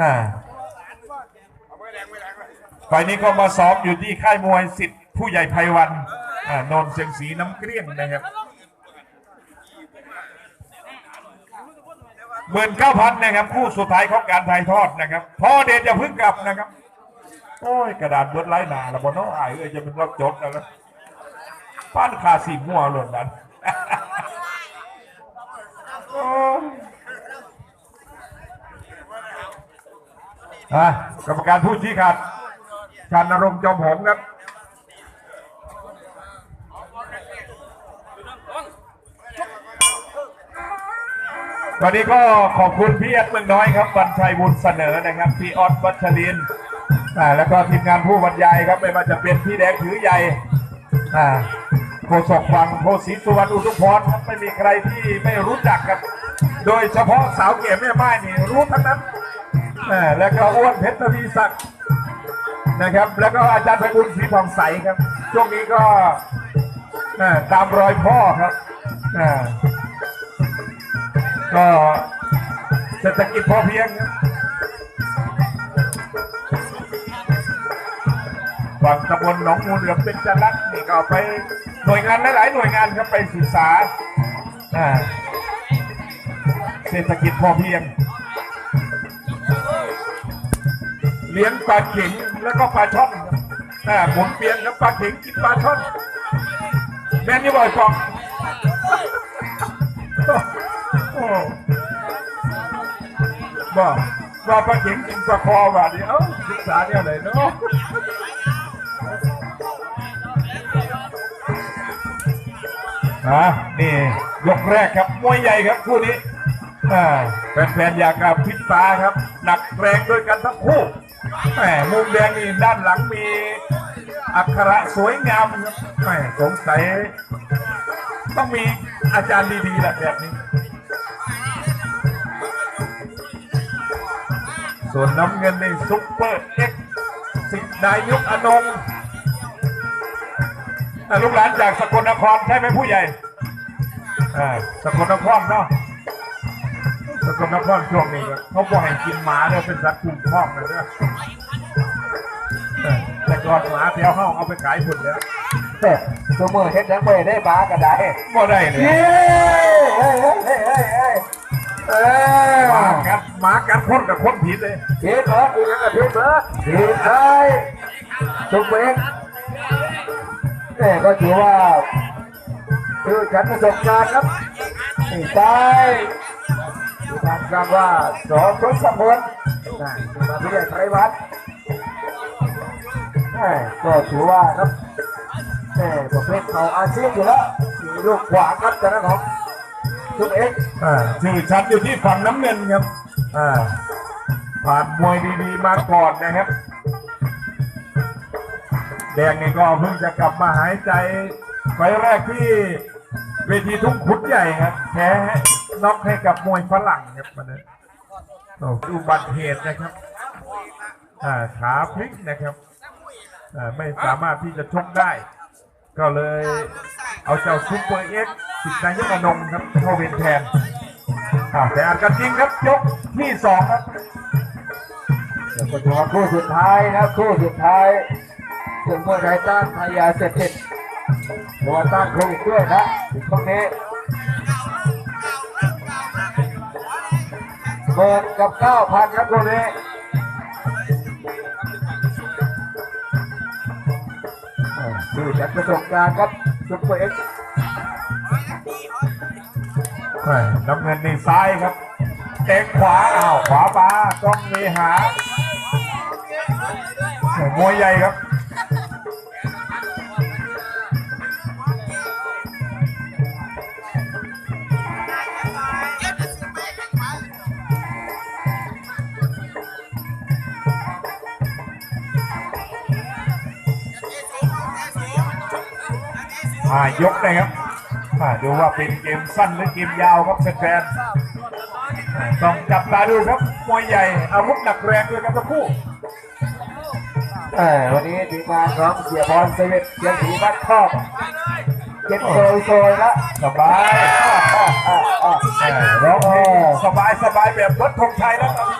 อ่าไฟนี้ก็มาซ้อมอยู่ที่ค่ายมวยสิทธิ์ผู้ใหญ่ไพวันอ่านนท์เสียงสีน้ำเกลี้ยงนะครับหมื่นเก้าพันนะครับ คู่สุดท้ายของการถ่ายทอดนะครับพ่อเดชจะพึ่งกลับนะครับ โอ้ย กระดาษเบิดไร้หนาละบนน้องอายเอ้ยจะเป็นรถจดนะครับป้านขาสีม่วหล่นนั้น โอ้ย อะกรรมการผู้ชี้ขาดชานนรงค์จอมหงครับวันนี้ก็ขอบคุณพี่แอดเมืองน้อยครับวันชัยบุญเสนอนะครับ พี่ออสวัชรินอ่าแล้วก็ทีมงานผู้บรรยายครับไม่ว่าจะเป็นพี่แดงถือใหญ่อ่าโฆษกฟังโพสีสุวรรณอุทุพรครับไม่มีใครที่ไม่รู้จักครับ โดยเฉพาะสาวเก๋แม่ไม้นี่รู้ทั้งนั้น แล้วก็อ้วนเพชรทวีศักดิ์นะครับ แล้วก็อาจารย์ไพบุญศรีผ่องใสครับ ช่วงนี้ก็ตามรอยพ่อครับก็เศรษฐกิจพอเพียงครับฝั่งตำบลหนองมูลเหลือเป็นจรักนี่ก็ไปหน่วยงานหลายๆหน่วยงานครับไปศึกษาเศรษฐกิจพอเพียง เลี้ยงปลาเข็งแล้วก็ปลาช่อนครับอ่หมุนเปลี่ยนครับปลาเข็งกินปลาช่อนแม่นี่บ่อยฟองบอกว่าปลาเข็งกินปลาคอว่าดิเอ้าศึกษาเนี่ยเลยเนาะอะนี่ยกแรกครับมวยใหญ่ครับคู่นี้แฟนๆอยากกับพิษตาครับ หนักแรงด้วยกันทั้งคู่ แหมมุมแดงนี่ด้านหลังมีอักขระสวยงามครับแหมสงสัยต้องมีอาจารย์ดีๆแหละแบบนี้ ส่วนน้ำเงินในซุปเปอร์เอ็กซ์สิทนายกอนงค์อะลูกหลานจากสกลนครใช่ไหมผู้ใหญ่สกลนครเนาะ สกลนครช่วงนี้ก็เขาบอกให้กินหมาเนี่ยเป็นสัตว์คุ้มครองนะเนี่ยเออแต่ก่อนหมาแถวห้องเอาไปขายผุนแล้วเฮ้ยตัวมือเฮ็ดทั้งมือได้บาก็ได้บ่ได้เลยเฮ้ยเฮ้ยเฮ้ยเฮ้ยเฮ้ยเฮ้ยเอหมาอกัดหมากัดคนกับคนผิดเลยเฮ็ดเหรออีกอย่างก็เฮ็ดเหรอเฮ็ดได้ทุกเองนี่ก็ถือว่าคือฉันประสบการณ์ครับนี่ใช่ ทางการว่าสองทศพลนะมาที่ใหญ่ไทยวัดนี่ก็ถือว่าครับแม่ประเภทเขาอาชีพอยู่แล้วมีลูกขวาครับจากนั้นของทุกเอ็กชื่อชัดอยู่ที่ฝั่งน้ำเงินครับผ่านมวยดีๆมาก่อนนะครับ แดงนี่ก็เพิ่งจะกลับมาหายใจไฟแรกที่เวทีทุ่งขุนใหญ่ครับแพ้ น็อกให้กับมวยฝรั่งครับมันนั้ดูบัตรเหตุนะครับขาพลิกนะครับไม่สามารถที่จะชกได้ ก็เลยเอาเจ้าซุปเปอร์เอ็กซ์สิทธิ์นายกอนงครับเข้าเวรแทนแต่อาจกันจริงครับยกที่สองครับแล้วก็ถือคู่สุดท้ายนะคู่สุดท้ายถึงเมื่อไทยต้านพยาเสร็จติดหรือว่าต้านโควิดด้วยนะถึงตรงนี้ เปิดกับเก้าพันครับตรงนี้อ่าคือจากประสบการณ์ครับซุปเปอร์เอ็กซ์น้ำเงินนี่ซ้ายครับเตะขวาอ้าวขวาปลาต้องมีหาแหม่มวยใหญ่ครับ อ่ายกเลยครับอ่าดูว่าเป็นเกมสั้นหรือเกมยาวครับแฟนๆอ่าต้องจับตาดูครับมวยใหญ่อาวุธหนักแรงด้วยกันทั้งคู่เออวันนี้ทีมงานของเสียบอลเซเว่นเสียงผีบ้านครอบเก็บโซยโซยละสบายอ่าอ่าอ่าอ่าแหม่ร้องเพลงสบายสบายแบบรถธงชัยแล้วตอนนี้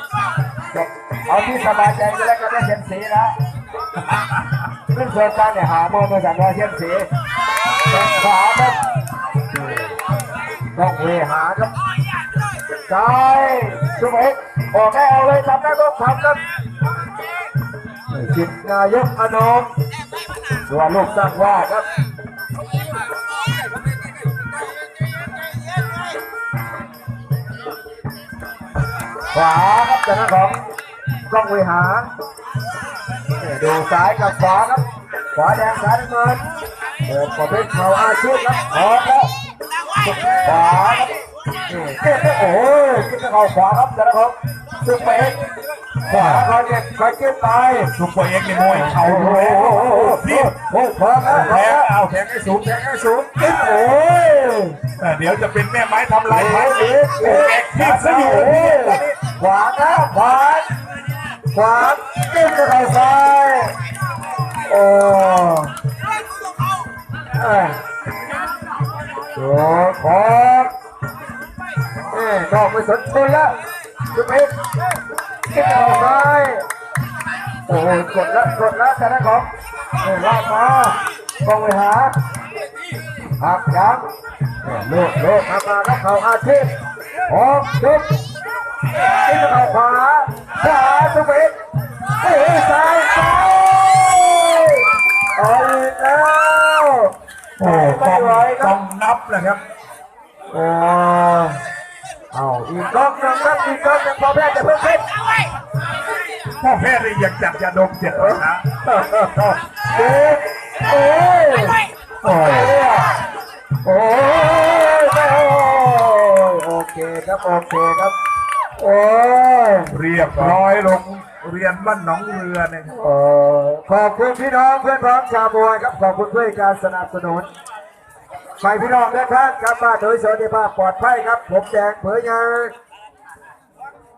กับเอาที่สบายใจก็แล้วกันนะเชียนสีนะขึ้นเชิญกันเนี่ยหาโมตัวสั่งว่าเชียนสีแข้งขวาครับต้องเวหาครับซ้ายสุเอกออกให้เอาเลยทำได้ก็ทำครับจิตนายกอนงตัวลูกสร้างว่าครับขวาครับจากนั้นของกล้องเวหาดูซ้ายกับขวาครับขวาแดงซ้ายน้ำเงิน ดประเภทเข่าอาชีพครับออกแล้วขวาครับโอ้ยจิ้มเข่าขวาครับจากนั้นของซุปเปอร์เอ็กขวาคอยเจ็บคอยจิ้มไปซุปเปอร์เอ็กซ์นี่มวยเข่าโอ้โหเลยพี่โอ้โหพร้อมแล้วพแทร้อมงเอาแทงให้สูงแทงให้สูงจิ้มโอ้ยเออเดี๋ยวจะเป็นแม่ไม้ทำลายไม้เด็กโอ้แกคิดซะอยู่ขวาหน้าขวาขวาจิ้มกับเข่าซ้ายโอ้ เอ้ยโอ้ขอเอ้ยนอกไปสนชนแล้วจุ๊บเอ็กจิ้มกับเข่าซ้ายโอ้ยกดแล้วกดแล้วแต่ละของเอ้ยลากมาต้องไปหาหักยังโลกโลกมามาครับเขาอาชีพออกจุดที่จะเขาขวาขวาสุเปกเอ้ยซ้าย ต้องไหวคต้รัอบงนับนะครับโอ้เอาอีกก๊อกหนึงครับอีกก๊อกหนึงพอแพ้จะเพิ่มขึ้นพ่อแพทย์เลยอยากจัดยาดมเจ็ดเลยนะเอ๊ะเอ๊ะโอ้ยโอ้ยโอ้ยโอเคครับโอเคครับ โอ้ยเรียบร้อยลงเรียนบ้านหนองเรือนะครับเอ่อขอบคุณพี่น้องเพื่อนพ้องชาวบวยครับขอบคุณเพื่อการสนับสนุน ไปพี่น้องทุกท่านกลับบ้าโดยสวัสดิภาพปลอดภัยครับ ผมแดงเผยงาน